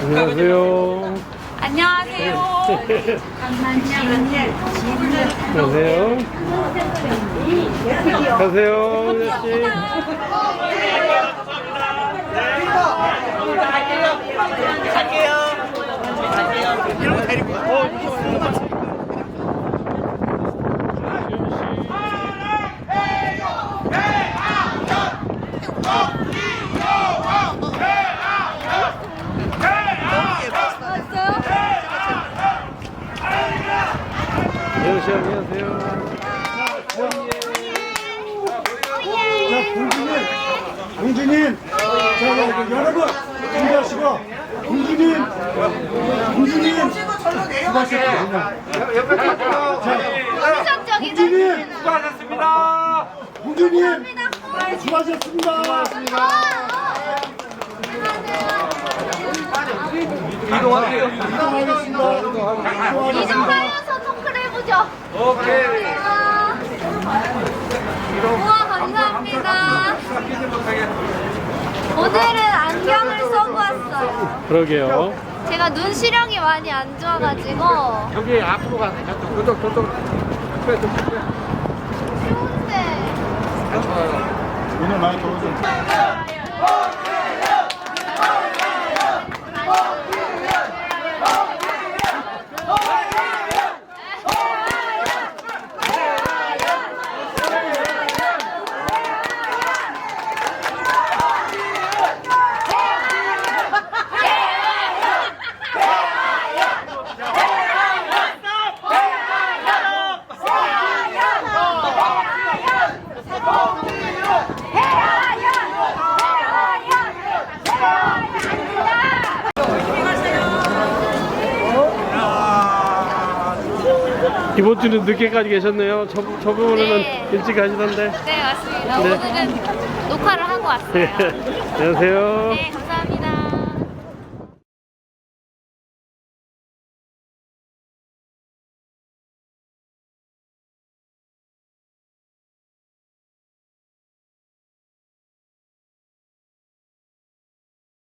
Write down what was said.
안녕하세요. 안녕하세요. 안녕하세요. 가세요, 아저씨. 예 씨, 안녕하세요. 자, 공주님, 공주님, 자, 자, 여러분, 준비하시고, 공주님, 공주님, 수고하셨습니다. 공주님, 수고하셨습니다. 공주님, 수고하셨습니다. 이동하세요. 이동하겠습니다. 해보죠. 오케이. 우와 감사합니다. 오늘은 안경을 써고 왔어요. 그러게요. 제가 눈 시력이 많이 안 좋아가지고 여기 앞으로 가세요. 저쪽, 저쪽, 저쪽. 그래, 저쪽. 그래. 좋은데 오늘 많이 더워서. 이번 주는 늦게까지 계셨네요. 저, 저번에는 네. 일찍 가시던데. 네 맞습니다. 네. 오늘은 녹화를 하고 왔어요. 안녕하세요. 네 감사합니다.